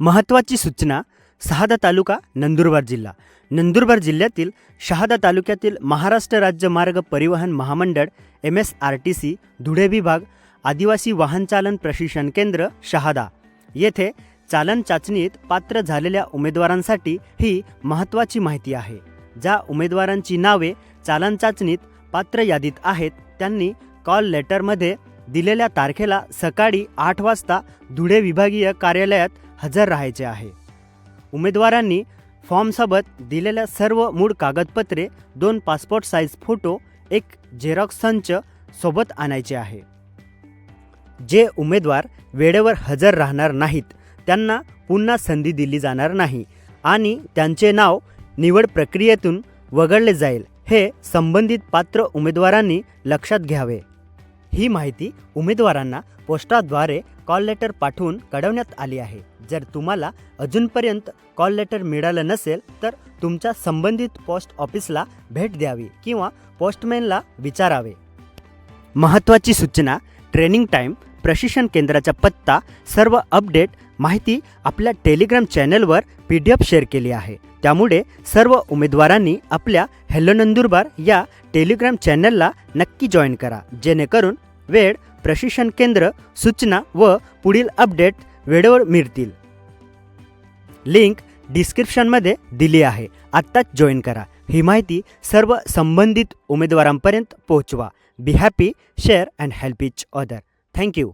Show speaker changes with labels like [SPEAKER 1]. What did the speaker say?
[SPEAKER 1] महत्त्वाची सूचना शहादा तालुका नंदुरबार जिल्हा. नंदुरबार जिल्ह्यातील शहादा तालुक्यातील महाराष्ट्र राज्य मार्ग परिवहन महामंडळ M S R T C Dhule विभाग आदिवासी वाहनचालन प्रशिक्षण केंद्र शहादा. येथे चालन चाचणीत पात्र झालेल्या उमेदवारांसाठी ही महत्त्वाची माहिती आहे. ज्या उमेदवारांची नावे चालन चाचणीत पात्र यादीत आहेत त्यांनी कॉल लेटरमध्ये दिलेल्या तारखेला सकाळी आठ वाजता धुळे विभागीय कार्यालयात हजर राहायचे आहे. उमेदवारांनी फॉर्मसोबत दिलेल्या सर्व मूळ कागदपत्रे दोन पासपोर्ट साईज फोटो एक झेरॉक्स संच सोबत आणायचे आहे. जे उमेदवार वेळेवर हजर राहणार नाहीत त्यांना पुन्हा संधी दिली जाणार नाही आणि त्यांचे नाव निवड प्रक्रियेतून वगळले जाईल हे संबंधित पात्र उमेदवारांनी लक्षात घ्यावे. ही माहिती उमेदवारांना पोस्टाद्वारे कॉल लेटर पाठवून कळवण्यात आली आहे. जर तुम्हाला अजूनपर्यंत कॉल लेटर मिळालं नसेल तर तुमच्या संबंधित पोस्ट ऑफिसला भेट द्यावी किंवा पोस्टमॅनला विचारावे. महत्त्वाची सूचना ट्रेनिंग टाईम प्रशिक्षण केंद्राचा पत्ता सर्व अपडेट माहिती आपल्या टेलिग्राम चॅनलवर पी डी एफ शेअर केली आहे. त्यामुळे सर्व उमेदवारांनी आपल्या हॅलो नंदुरबार या टेलिग्राम चॅनलला नक्की जॉईन करा. जेणेकरून वेळ प्रशिक्षण केंद्र सूचना व पुढील अपडेट वेळेवर मिळतील. लिंक डिस्क्रिप्शनमध्ये दिली आहे. आत्ताच जॉईन करा. ही माहिती सर्व संबंधित उमेदवारांपर्यंत पोहोचवा. Be happy share and help each other. Thank you